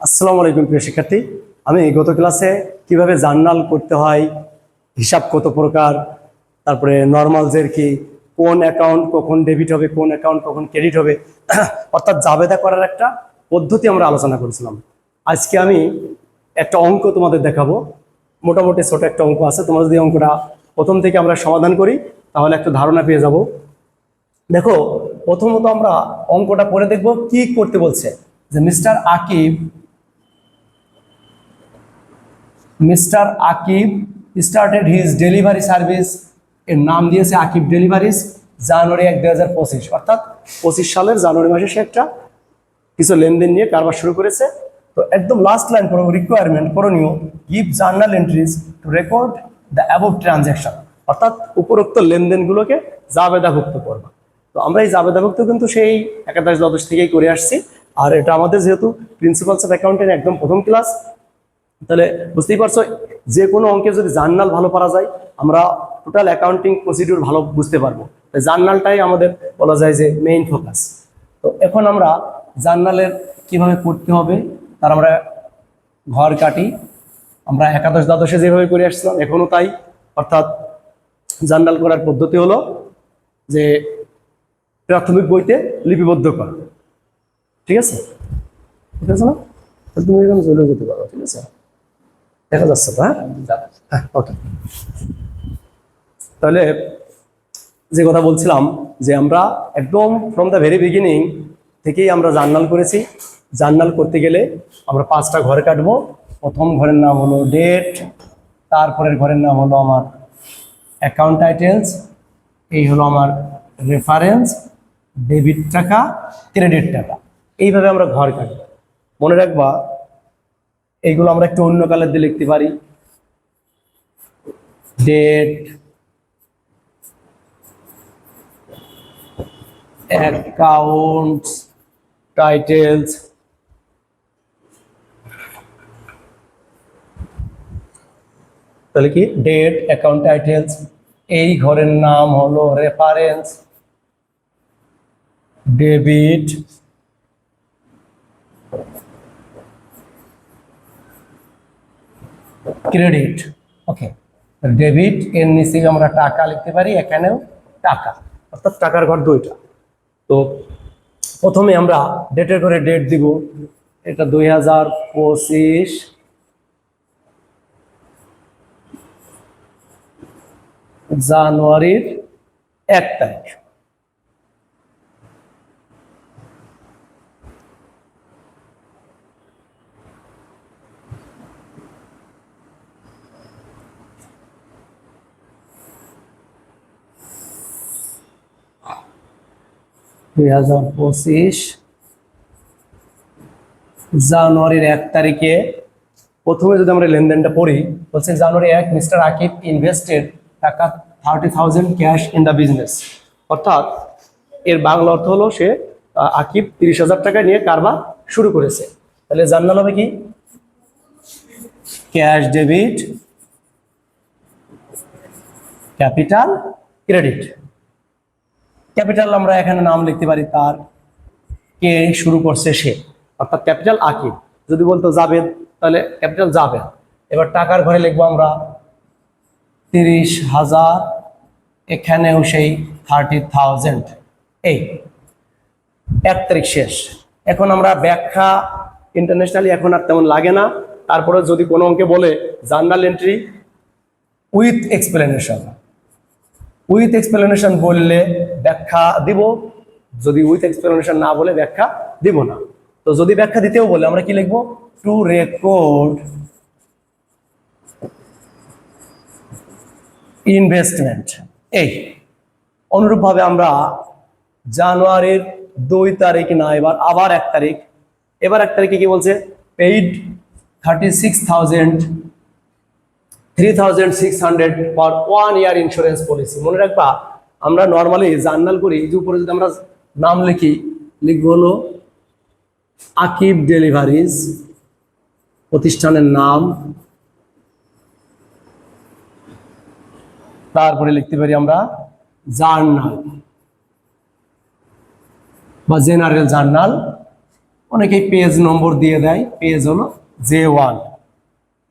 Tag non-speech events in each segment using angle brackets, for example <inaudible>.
আসসালামু আলাইকুম প্রিয় শিক্ষার্থী। আমি গত ক্লাসে কীভাবে জার্নাল করতে হয়, হিসাব কত প্রকার, তারপরে নর্মালসের কি, কোন অ্যাকাউন্ট কখন ডেবিট হবে, কোন অ্যাকাউন্ট কখন ক্রেডিট হবে, <clears throat> অর্থাৎ জাবেদা করার একটা পদ্ধতি আমরা আলোচনা করেছিলাম। আজকে আমি একটা অঙ্ক তোমাদের দেখাবো। মোটামুটি ছোট একটা অঙ্ক আছে, তোমরা যদি অঙ্কটা প্রথম থেকে আমরা সমাধান করি, তাহলে একটা ধারণা পেয়ে যাব। দেখো, প্রথমত আমরা অঙ্কটা পড়ে দেখব কি করতে বলছে। যে mister Akib mister Akib started his delivery service এর নাম দিয়েছে আকিব ডেলিভারিস জানুয়ারি এক দুই হাজার পঁচিশ। অর্থাৎ পঁচিশ সালের জানুয়ারি মাসে সে একটা কিছু লেনদেন নিয়ে কারবার শুরু করেছে। তো একদম লাস্ট লাইন রিকোয়ারমেন্ট করণীয় give journal entries to record the above transaction অর্থাৎ উপরোক্ত লেনদেনগুলোকে জাবেদাভুক্ত করবা। তো আমরা এই জাবেদাভুক্ত কিন্তু সেই একাদশ দ্বাদশ থেকেই করে আসছি। আর এটা আমাদের যেহেতু প্রিন্সিপালস অফ অ্যাকাউন্টেন্ট একদম প্রথম ক্লাস তাহলে বুঝতেই পারছ, যে কোনো অঙ্কে যদি জার্নাল ভালো পারা যায়, আমরা টোটাল অ্যাকাউন্টিং প্রসিডিউর ভালো বুঝতে পারব। জার্নালটাই আমাদের বলা যায় যে মেইন ফোকাস তো এখন আমরা জার্নালের কীভাবে করতে হবে, তার আমরা ঘর কাটি। আমরা একাদশ দ্বাদশে যেভাবে করে আসছিলাম এখনও তাই। অর্থাৎ জার্নাল করার পদ্ধতি হলো যে প্রাথমিক বইতে লিপিবদ্ধ করা। ঠিক আছে? ঠিক আছে না? তুমি এখানে চলে যেতে পারো, ঠিক আছে? দেখা যাচ্ছে তো হ্যাঁ? হ্যাঁ ওকে তাহলে যে কথা বলছিলাম যে আমরা একদম ফ্রম দ্য ভেরি বিগিনিং থেকেই আমরা জার্নাল করেছি। জার্নাল করতে গেলে আমরা পাঁচটা ঘরে কাটবো। প্রথম ঘরের নাম হলো ডেট তারপরের ঘরের নাম হলো আমার অ্যাকাউন্ট টাইটেলস এই হলো আমার রেফারেন্স ডেবিট টাকা ক্রেডিট টাকা। এইভাবে আমরা ঘর কাটবো। মনে রাখবা এইগুলো আমরা একটু অন্য কালার দিয়ে লিখতে পারি। ডেট অ্যাকাউন্টস টাইটেলস তাহলে কি? ডেট অ্যাকাউন্ট টাইটেলস এই ঘরের নাম হলো reference debit credit. Okay debit, এর নিচে আমরা টাকা লিখতে পারি, এখানেও টাকা। অর্থাৎ টাকার ঘর দুইটা। তো প্রথমে আমরা ডেটের ঘরে ডেট দিব, এটা দুই হাজার পঁচিশ। জানুয়ারির এক তারিখ। দুই হাজার পঁচিশ জানুয়ারির এক তারিখে প্রথমে যদি আমরা লেনদেনটা পড়ি, বলছে জানুয়ারি এক মিস্টার আকিব ইনভেস্টেড টাকা thirty thousand cash in the business অর্থাৎ এর বাংলা অর্থ হলো সে আকিব তিরিশ হাজার টাকা নিয়ে কারবার শুরু করেছে। তাহলে জার্নাল হবে কি? Cash, debit, capital, credit. Capital আমরা এখানে নাম লিখতে পারি তার কে শুরু করছে সে। অর্থাৎ ক্যাপিটাল আকিব যদি বলতো জাবেদ, তাহলে ক্যাপিটাল জাবেদ। এবার টাকার ঘরে লিখব আমরা তিরিশ হাজার, এখানেও সেই থার্টি থাউজেন্ড এই, এক তারিখ শেষ। এখন আমরা ব্যাখ্যা ইন্টারন্যাশনালি এখন আর তেমন লাগে না। তারপরে যদি কোনো অঙ্কে বলে journal entry with explanation with explanation বললে ব্যাখ্যা দিব, যদি উইথ এক্সপ্লেনেশন না বলে ব্যাখ্যা দিব না। তো যদি ব্যাখ্যা দিতেও বলে, আমরা কি লিখব? টু রেকর্ড ইনভেস্টমেন্ট এই, অনুরূপভাবে আমরা জানুয়ারির দুই তারিখ না, এবার আবার এক তারিখ। এবার এক তারিখে কি বলছে? Paid thirty six thousand three thousand six hundred for one year insurance policy মনে রাখবা, আমরা নর্মালি জার্নাল করি, এই যে উপরে যদি আমরা নাম লিখি, লিখব হলো, আকিব ডেলিভারিজ প্রতিষ্ঠানের নাম। তারপরে লিখতে পারি আমরা জার্নাল বা জেনারেল জার্নাল। অনেকেই পেজ নম্বর দিয়ে দেয় পেজ হলো জে ওয়ান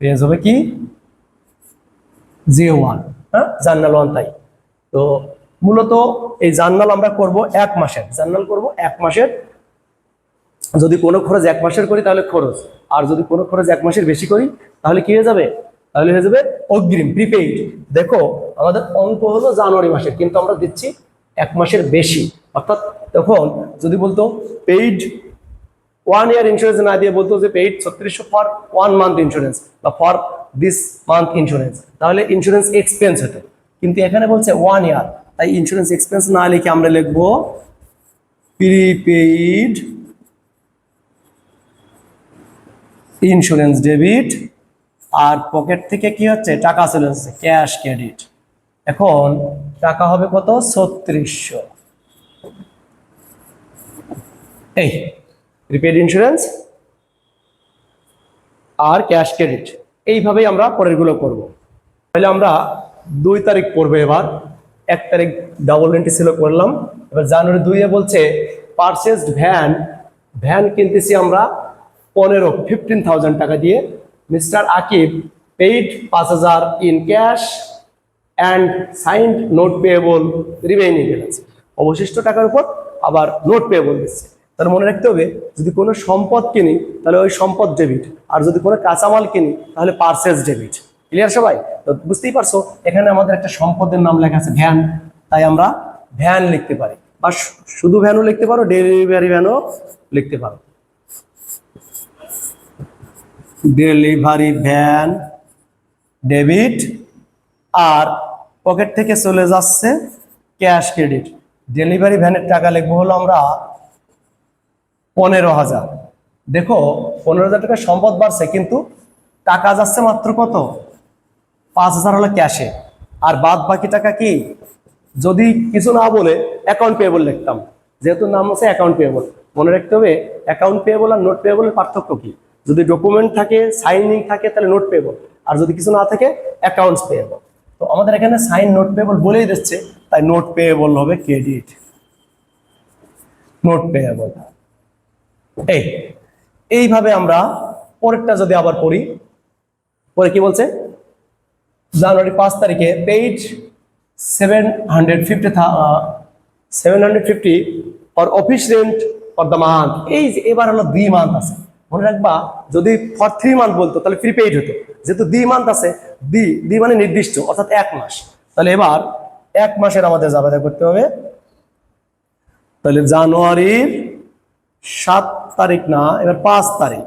পেজ হবে কি? J one. হ্যাঁ? জার্নাল ওয়ান তাই। তো মূলত এই জার্নাল আমরা করব এক মাসের। জার্নাল করব এক মাসের। যদি কোনো খরচ এক মাসের করি তাহলে খরচ। আর যদি কোনো খরচ এক মাসের বেশি করি তাহলে কি হয়ে যাবে? তাহলে হয়ে যাবে অগ্রিম প্রিপেইড দেখো, আমাদের অঙ্ক হলো জানুয়ারি মাসের, কিন্তু আমরা দিচ্ছি এক মাসের বেশি। অর্থাৎ তখন যদি বলতো পেইড ওয়ান ইয়ার ইন্স্যুরেন্স না দিয়ে বলতো যে পেইড ছত্রিশশো ফর ওয়ান মান্থ ইন্স্যুরেন্স বা ফর দিস মান্থ ইন্স্যুরেন্স তাহলে ইন্স্যুরেন্স এক্সপেন্স হতো। কিন্তু এখানে বলছে ওয়ান ইয়ার তাই ইন্স্যুরেন্স এক্সপেন্স না লিখে আমরা লিখব প্রিপেইড ইন্স্যুরেন্স ডেবিট আর পকেট থেকে কি হচ্ছে? টাকা চলে যাচ্ছে ক্যাশ ক্রেডিট এখন টাকা হবে কত? ছত্রিশশো। এই প্রিপেড ইন্স্যুরেন্স আর ক্যাশ ক্রেডিট এইভাবেই আমরা পরেরগুলো করব। তাহলে আমরা দুই তারিখ পড়ব এবার। এক তারিখ ডাবল এন্ট্রি ছিল করলাম। এবার জানুয়ারি দুইয়ে বলছে পারচেসড ভ্যান ভ্যান কিনতেছি আমরা পনেরো ফিফটিন থাউজেন্ড টাকা দিয়ে। মিস্টার আকিব পেইড পাঁচ হাজার in cash and signed note payable remaining অবশিষ্ট টাকার উপর আবার নোট পেয়েবল দিচ্ছে। তাহলে মনে রাখতে হবে, যদি কোনো সম্পদ কিনি, তাহলে ওই সম্পদ ডেবিট আর যদি কোনো কাঁচামাল কিনি, তাহলে পার্সেস ডেবিট ক্লিয়ার সবাই? তো বুঝতেই পারছ, এখানে আমাদের একটা সম্পদের নাম লেখা আছে ভ্যান। তাই আমরা ভ্যান লিখতে পারি। বা শুধু ভ্যানও লিখতে পারো ডেলিভারি ভ্যানও লিখতে পারো। ডেলিভারি ভ্যান ডেবিট আর পকেট থেকে চলে যাচ্ছে ক্যাশ ক্রেডিট ডেলিভারি ভ্যানের টাকা লিখব হলো আমরা পনেরো হাজার। দেখো, পনেরো হাজার টাকা সম্পদ বাড়ছে, কিন্তু টাকা যাচ্ছে মাত্র কত? পাঁচ হাজার হলো ক্যাশে আর বাদ বাকি টাকা কি? যদি কিছু না বলে অ্যাকাউন্ট পেয়েবল লিখতাম। যেহেতু নাম হচ্ছে অ্যাকাউন্ট পেয়েবল মনে রাখতে হবে অ্যাকাউন্ট পেয়েবল আর নোট পেয়েবলের পার্থক্য কি? যদি ডকুমেন্ট থাকে সাইনিং থাকে, তাহলে নোট পেয়েবল আর যদি কিছু না থাকে অ্যাকাউন্টস পেয়েবল তো আমাদের এখানে সাইন নোট পেয়েবল বলেই দিচ্ছে, তাই নোট পেয়েবল হবে ক্রেডিট নোট পেয়েবল এই, এইভাবে আমরা পরেরটা যদি আবার পড়ি, পরে কি বলছে? জানুয়ারি পাঁচ তারিখে paid seven hundred fifty seven hundred fifty for office rent for the month এই যে এবার হলো দুই মান্থ আছে। মনে রাখবা, যদি ফর থ্রি মান্থ বলতো, তাহলে প্রিপেইড হতো। যেহেতু দুই মান্থ আছে দি দি মানে নির্দিষ্ট, অর্থাৎ এক মাস। তাহলে এবার এক মাসের আমাদের জাবেদা করতে হবে। তাহলে জানুয়ারির সাত তারিখ না, এবার পাঁচ তারিখ।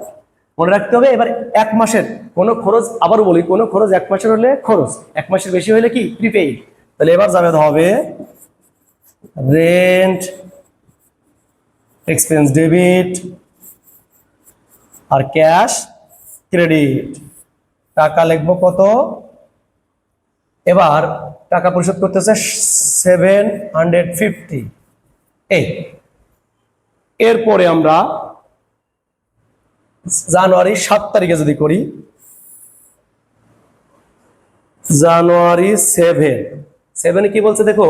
মনে রাখতে হবে, এবার এক মাসের কোনো খরচ আবার বলি, কোনো খরচ এক মাসের হলে খরচ, এক মাসের বেশি হলে কি? প্রিপেইড তাহলে এবার যাবে হবে রেন্ট এক্সপেন্স ডেবিট আর ক্যাশ ক্রেডিট টাকা লিখব কত? এবার টাকা পরিশোধ করতেছে সেভেন হান্ড্রেড ফিফটি এই এরপরে আমরা জানুয়ারি সাত তারিখে যদি করি, জানুয়ারি সেভেন সেভেনে কি বলছে দেখো?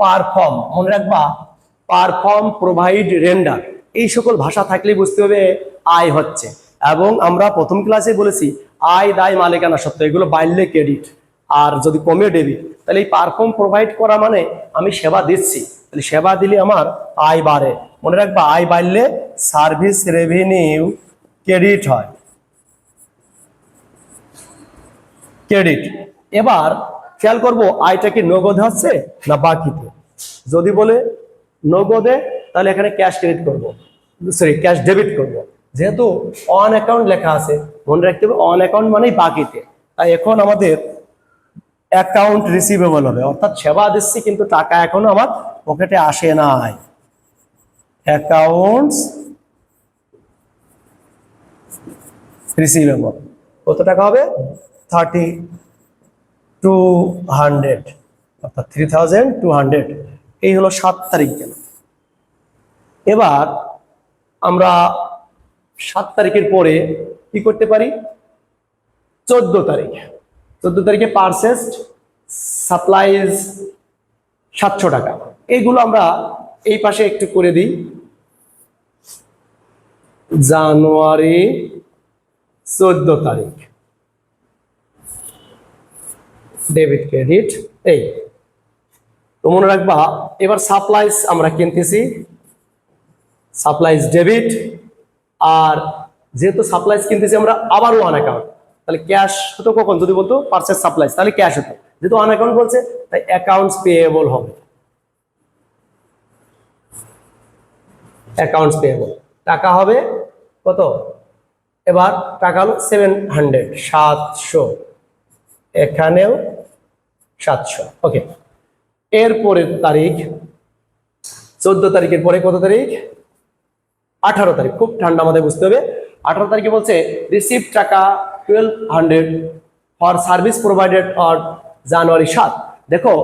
পারফর্ম মনে রাখবা পারফর্ম প্রোভাইড রেন্ডার এই সকল ভাষা থাকলে বুঝতে হবে আয় হচ্ছে। এবং আমরা প্রথম ক্লাসে বলেছি, আয়, দায়, মালিকানা সত্য এগুলো বাড়লে ক্রেডিট আর যদি কমে ডেবিট তাহলে এই পারফর্ম প্রোভাইড করা মানে আমি সেবা দিচ্ছি। তাহলে সেবা দিলে আমার আয় বাড়ে। মনে রাখবা, আয় বাড়লে সার্ভিস রেভিনিউ ক্রেডিট হয়। ক্রেডিট এবার খেয়াল করব, আয়টা কি নগদে হচ্ছে না বাকিতে? যদি বলে নগদে, তাহলে এখানে ক্যাশ ক্রেডিট করব। সরি ক্যাশ ডেবিট করব। যেহেতু অন অ্যাকাউন্ট লেখা আছে, মনে রাখতে হবে অন অ্যাকাউন্ট মানেই বাকিতে। তাই এখন আমাদের অ্যাকাউন্ট রিসিভেবল হবে। অর্থাৎ সেবা দিচ্ছি, কিন্তু টাকা এখনও আমার পকেটে আসে নাই। অ্যাকাউন্টস রিসিভেবল কত টাকা হবে? থার্টি টু হান্ড্রেড অর্থাৎ থ্রি থাউজেন্ড টু হান্ড্রেড এই হলো সাত তারিখ গেল। এবার আমরা সাত তারিখের পরে কি করতে পারি? চোদ্দ তারিখ। চোদ্দ তারিখে পারচেসড সাপ্লাইজ সাতশো টাকা। এইগুলো আমরা এই পাশে একটু করে দিই। জানুয়ারি চোদ্দ তারিখ। ডেবিট ক্রেডিট, এই। তো মনে রাখবা, এবার সাপ্লাইজ আমরা কিনতেছি। সাপ্লাইজ ডেবিট, আর যেহেতু সাপ্লাইজ কিনতেছি আমরা আবার ওয়ান অ্যাকাউন্ট, তাহলে ক্যাশ হতো কখন? যদি বলতো পার্সেস সাপ্লাইজ, তাহলে ক্যাশ হতো। যেহেতু অন অ্যাকাউন্ট বলছে, তাই অ্যাকাউন্টস পেয়েবল হবে। অ্যাকাউন্টস পেয়েবল টাকা হবে কত? এবার টাকা হলো সেভেন হান্ড্রেড সাতশো। এখানেও সাতশো। ওকে এরপরের তারিখ, চোদ্দ তারিখের পরে কত তারিখ? আঠারো তারিখ। খুব ঠান্ডা আমাদের বুঝতে হবে। আঠারো তারিখে বলছে রিসিভ টাকা twelve hundred for service provided or January সাত। দেখো,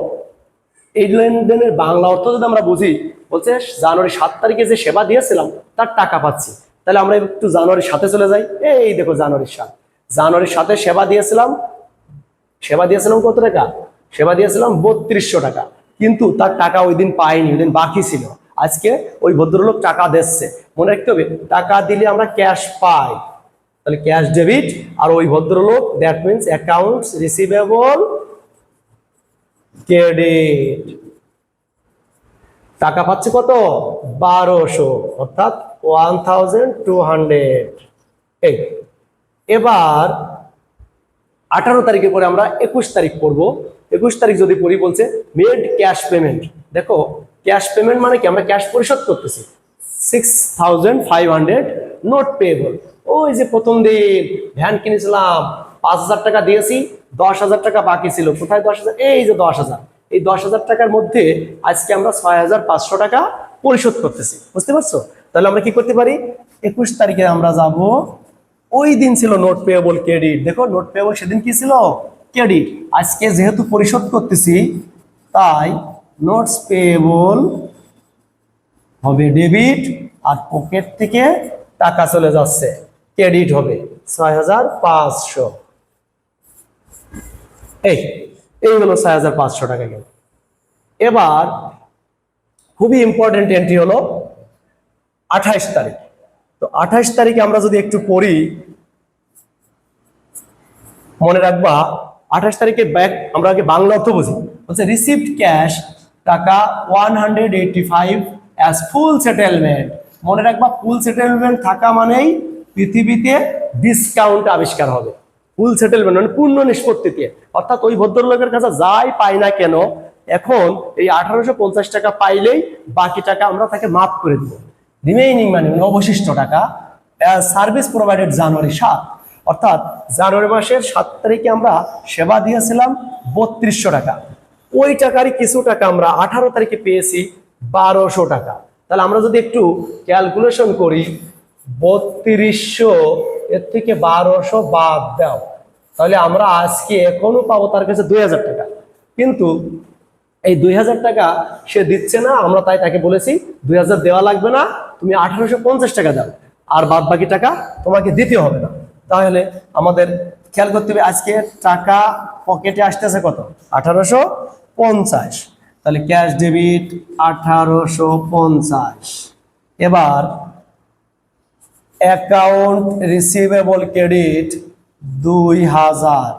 এই লেনদেনের বাংলা অর্থ যদি আমরা বুঝি, বলছে জানুয়ারি সাত তারিখে যে সেবা দিয়েছিলাম, তার টাকা পাচ্ছি। তাহলে আমরা একটু জানুয়ারির সাথে চলে যাই। এই দেখো জানুয়ারি সাত। জানুয়ারির সাথে সেবা দিয়েছিলাম। সেবা দিয়েছিলাম কত টাকা? সেবা দিয়েছিলাম বত্রিশশো টাকা। কিন্তু তার টাকা ওই দিন পাইনি, ওই দিন বাকি ছিল। আজকে ওই ভদ্রলোক টাকা দিচ্ছে। মনে রাখতে হবে, টাকা দিলে আমরা ক্যাশ পাই। তাহলে ক্যাশ ডেবিট আর ওই ভদ্রলোক that means accounts receivable credit টাকা পাচ্ছে কত? বারোশো, অর্থাৎ ওয়ান থাউজেন্ড টু হান্ড্রেড এই, এবার আঠারো তারিখে পরে আমরা একুশ তারিখ পড়ব। একুশ তারিখ যদি পড়ি বলছে মেড ক্যাশ পেমেন্ট দেখো ক্যাশ পেমেন্ট মানে কি? আমরা ক্যাশ পরিশোধ করতেছি। Six thousand five hundred note payable ওই যে প্রথম দিন, ভ্যান কিনেছিলাম, পাঁচ হাজার টাকা দিয়েছি দশ হাজার টাকা বাকি ছিল। কোথায় দশ হাজার? এই যে দশ হাজার। এই দশ হাজার টাকার মধ্যে আজকে আমরা ছয় হাজার পাঁচশো টাকা পরিশোধ করতেছি। বুঝতে পারছ? তাহলে আমরা কি করতে পারি? একুশ তারিখে আমরা যাব। ওই দিন ছিল নোট পেয়েবল ক্রেডিট। দেখো, নোট পেয়েবল সেদিন কি ছিল? ক্রেডিট। আজকে যেহেতু পরিশোধ করতেছি, তাই নোটস পেয়েবল হবে ডেবিট আর পকেট থেকে টাকা চলে যাচ্ছে। ক্রেডিট হবে ছয় হাজার পাঁচশো। এই এই হলো ছয় হাজার পাঁচশো টাকা গেল। এবার খুবই ইম্পর্টেন্ট এন্ট্রি হলো আঠাইশ তারিখ। তো আঠাইশ তারিখে আমরা যদি একটু পড়ি, মনে রাখবা আঠাশ তারিখে ব্যাক আমরা আগে বাংলা অর্থ বুঝি। বলছে রিসিভড ক্যাশ টাকা one hundred eighty five as full settlement মনে রাখবা ফুল সেটেলমেন্ট থাকা মানেই পৃথিবীতে ডিসকাউন্ট আবিষ্কার হবে। ফুল সেটেলমেন্ট মানে পূর্ণ নিষ্পত্তিতে। অর্থাৎ ওই ভদ্রলোকের কাছে যাই পাই না কেন, এখন এই আঠারোশো পঞ্চাশ টাকা পাইলেই বাকি টাকা আমরা তাকে মাফ করে দিব। রিমেইনিং মানে মানে অবশিষ্ট টাকা সার্ভিস প্রোভাইডেড জানুয়ারি সাত। অর্থাৎ জানুয়ারি মাসের সাত তারিখে আমরা সেবা দিয়েছিলাম বত্রিশশো টাকা। ওই টাকারই কিছু টাকা আমরা আঠারো তারিখে পেয়েছি বারোশো টাকা। তাহলে আমরা যদি একটু ক্যালকুলেশন করি, বত্রিশশো এর থেকে বারোশো বাদ দাও। তাহলে আমরা আজকে এখনও পাবো তার কাছে দুই হাজার টাকা। কিন্তু এই দুই হাজার টাকা সে দিচ্ছে না, আমরা তাই তাকে বলেছি, দুই হাজার দেওয়া লাগবে না, তুমি আঠারোশো পঞ্চাশ টাকা দাও। আর বাদ বাকি টাকা তোমাকে দিতে হবে না। তাহলে আমাদের খেয়াল করতে হবে, আজকে টাকা পকেটে আসতেছে কত? আঠারোশো পঞ্চাশ। তাহলে ক্যাশ ডেবিট আঠারোশো পঞ্চাশ। এবার অ্যাকাউন্ট রিসিভেবল ক্রেডিট দুই হাজার।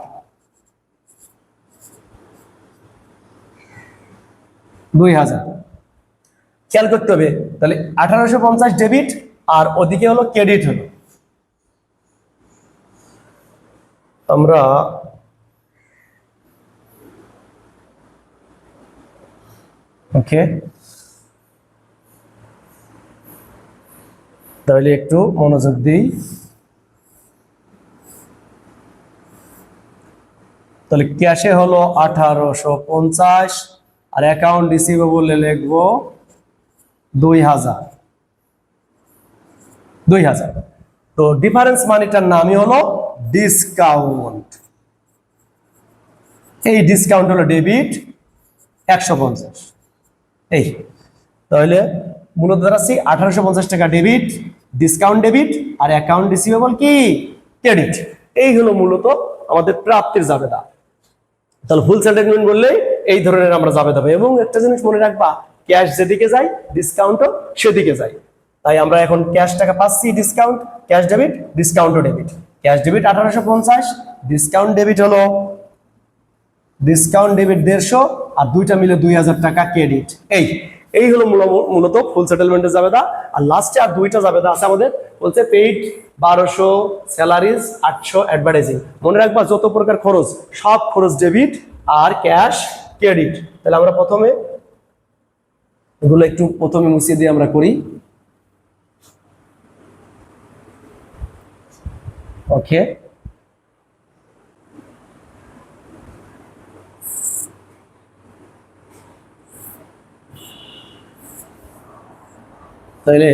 দুই হাজার। খেয়াল করতে হবে, তাহলে আঠারোশো পঞ্চাশ ডেবিট আর ওদিকে হলো ক্রেডিট হলো। আমরা ওকে তাহলে একটু মনোযোগ দিই। তাহলে ক্যাশে হলো আঠারোশো পঞ্চাশ আর অ্যাকাউন্ট রিসিভেবলে লিখব দুই হাজার। দুই হাজার। তো ডিফারেন্স মানিটার নামই হলো ডিসকাউন্ট এই ডিসকাউন্ট হলো ডেবিট একশো পঞ্চাশ। এই, তাহলে মূলত আঠারোশো পঞ্চাশ টাকা ডেবিট ডিসকাউন্ট ডেবিট আর অ্যাকাউন্ট রিসিভেবল কি? ক্রেডিট এই হলো মূলত আমাদের প্রাপ্তির জাবেদা। তাহলে ফুল সেটেলমেন্ট বললে এই ধরনের আমরা জাবেদা পাই। এবং একটা জিনিস মনে রাখবা ক্যাশ যেদিকে যায় ডিসকাউন্টও সেদিকে যায়। তাই আমরা এখন ক্যাশ টাকা পাচ্ছি ডিসকাউন্ট ক্যাশ ডেবিট ডিসকাউন্টও ডেবিট ক্যাশ ডেবিট আঠারোশো পঞ্চাশ ডিসকাউন্ট ডেবিট হলো ডিসকাউন্ট ডেবিট দেড়শো আর দুইটা মিলে দুই হাজার টাকা ক্রেডিট এই। এই হলো মূলত ফুল সেটেলমেন্টের জাবেদা। আর লাস্টে আর দুইটা জাবেদা আছে আমাদের। বলছে পেইড বারোশো স্যালারিজ আটশো অ্যাডভার্টাইজিং মনে রাখবা, যত প্রকার খরচ, সব খরচ ডেবিট আর ক্যাশ ক্রেডিট তাহলে আমরা প্রথমে এগুলো একটু প্রথমে মুছিয়ে দিয়ে আমরা করি। ওকে তাহলে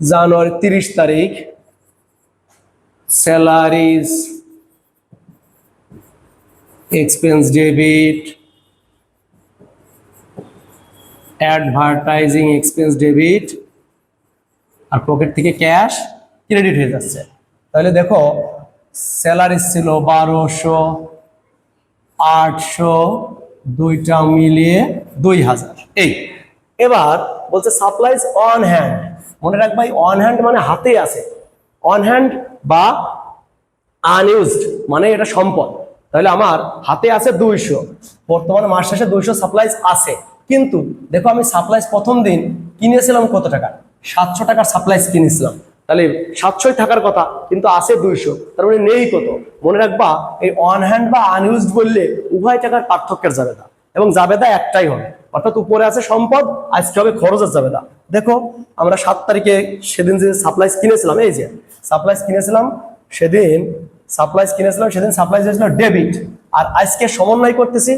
জানুয়ারি তিরিশ তারিখ, salaries expense debit advertising expense debit আর পকেট থেকে ক্যাশ ক্রেডিট হয়ে যাচ্ছে। তাহলে দেখো স্যালারি ছিল বারোশো, আটশো, দুইটা মিলিয়ে দুই হাজার। এই এবার বলছে সাপ্লাইজ অন হ্যান্ড মনে রাখবা অন হ্যান্ড মানে হাতে আছে। অন হ্যান্ড বা আনইউজড মানে এটা সম্পদ। তাহলে আমার হাতে আছে দুইশো, বর্তমানে মাস শেষে দুইশো সাপ্লাইজ আছে। কিন্তু দেখো আমি সাপ্লাইজ প্রথম দিন কিনেছিলাম কত টাকা? সাতশো টাকার সাপ্লাইজ কিনেছিলাম। তাহলে সাতশোই থাকার কথা, কিন্তু আছে দুইশো, তার মানে নেই কত? মনে রাখবা, এই অন হ্যান্ড বা আনইউজড বললে উভয় টাকার পার্থক্যের জাবেদা। এবং জাবেদা একটাই হবে। অর্থাৎ উপরে আছে সম্পদ, আজকে হবে খরচের না দেখো, আমরা সাত তারিখে সেদিন যে সাপ্লাইজ কিনেছিলাম, এই যে সাপ্লাইজ কিনেছিলাম, সেদিন সাপ্লাইজ কিনেছিলাম, সেদিন সাপ্লাইজ হয়েছিল ডেবিট আর আজকে সমন্বয় করতেছি,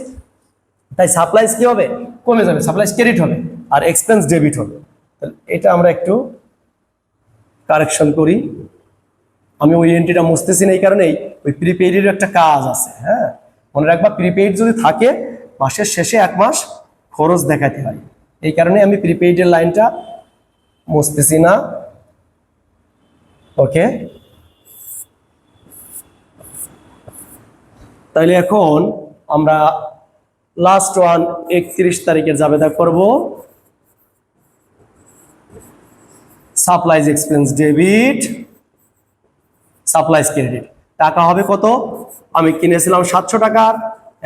তাই সাপ্লাইজ কি হবে? কমে যাবে সাপ্লাইজ ক্রেডিট হবে, আর এক্সপেন্স ডেবিট হবে। এটা আমরা একটু কারেকশন করি। আমি ওই এন্ট্রিটা মুছতেছি না এই কারণেই, ওই প্রিপেইডের একটা কাজ আছে হ্যাঁ? মনে রাখবা প্রিপেইড যদি থাকে, মাসের শেষে এক মাস খরচ দেখাতে হয়। এই কারণে আমি প্রিপেইডের লাইনটা মুছতেছি না। ওকে তাহলে এখন আমরা লাস্ট ওয়ান একত্রিশ তারিখের জাবেদা করব। Supplies expense debit supplies credit টাকা হবে কত? আমি কিনেছিলাম সাতশো টাকার,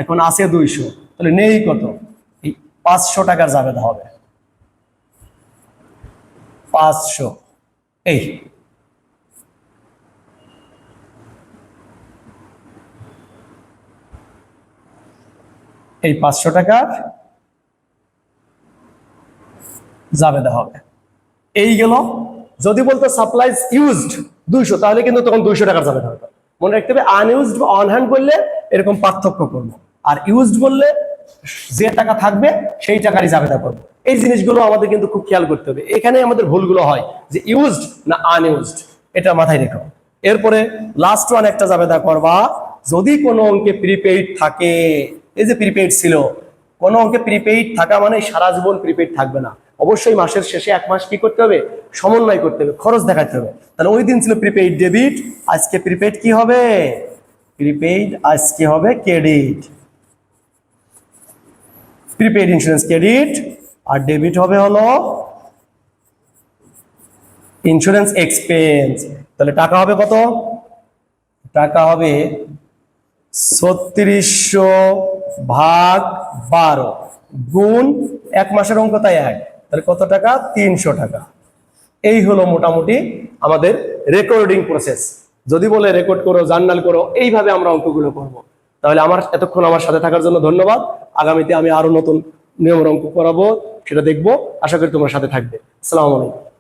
এখন আছে দুইশো। তাহলে নেই কত? পাঁচশো টাকার জাবেদা হবে। পাঁচশো। এই। এই পাঁচশো টাকার জাবেদা হবে। এই গেল। যদি বলতো সাপ্লাইজ ইউজড দুইশো, তাহলে কিন্তু তখন দুইশো টাকার জাবেদা হবে মনে রাখতে হবে আনইউজড বা অন বললে এরকম পার্থক্য করব। আর ইউজড বললে যে টাকা থাকবে, সেই টাকারই জাবেদা করব। এই জিনিসগুলো আমাদের কিন্তু খুব খেয়াল করতে হবে। এখানে আমাদের ভুলগুলো হয় যে ইউজড না আনইউজড এটা মাথায় রেখো। এরপরে লাস্ট ওয়ান একটা জাবেদা করবা, যদি কোনো অঙ্কে প্রিপেইড থাকে, এই যে প্রিপেইড ছিল, কোনো অঙ্কে প্রিপেইড থাকা মানে সারা জীবন প্রিপেইড থাকবে না। অবশ্যই মাসের শেষে এক মাস কি করতে হবে? সমন্বয় করতে হবে, খরচ দেখাতে হবে। তাহলে ওই দিন ছিল প্রিপেইড ডেবিট আজকে প্রিপেইড কি হবে? প্রিপেইড আজকে হবে ক্রেডিট প্রিপেইড ইন্স্যুরেন্স ক্রেডিট আর ডেবিট হবে হলো ইন্স্যুরেন্স এক্সপেন্স তাহলে টাকা হবে কত? টাকা হবে ছত্রিশশো ভাগ বারো গুণ এক মাসের অঙ্ক তাই এক। তাহলে কত টাকা? তিনশো টাকা। এই হলো মোটামুটি আমাদের রেকর্ডিং প্রসেস যদি বলে রেকর্ড করো জার্নাল করো, এইভাবে আমরা অঙ্কগুলো করব। তাহলে আমার, এতক্ষণ আমার সাথে থাকার জন্য ধন্যবাদ। আগামীতে আমি আরও নতুন নিয়ম অঙ্ক করাবো, সেটা দেখব। আশা করি তোমার সাথে থাকবে। আসসালামু আলাইকুম।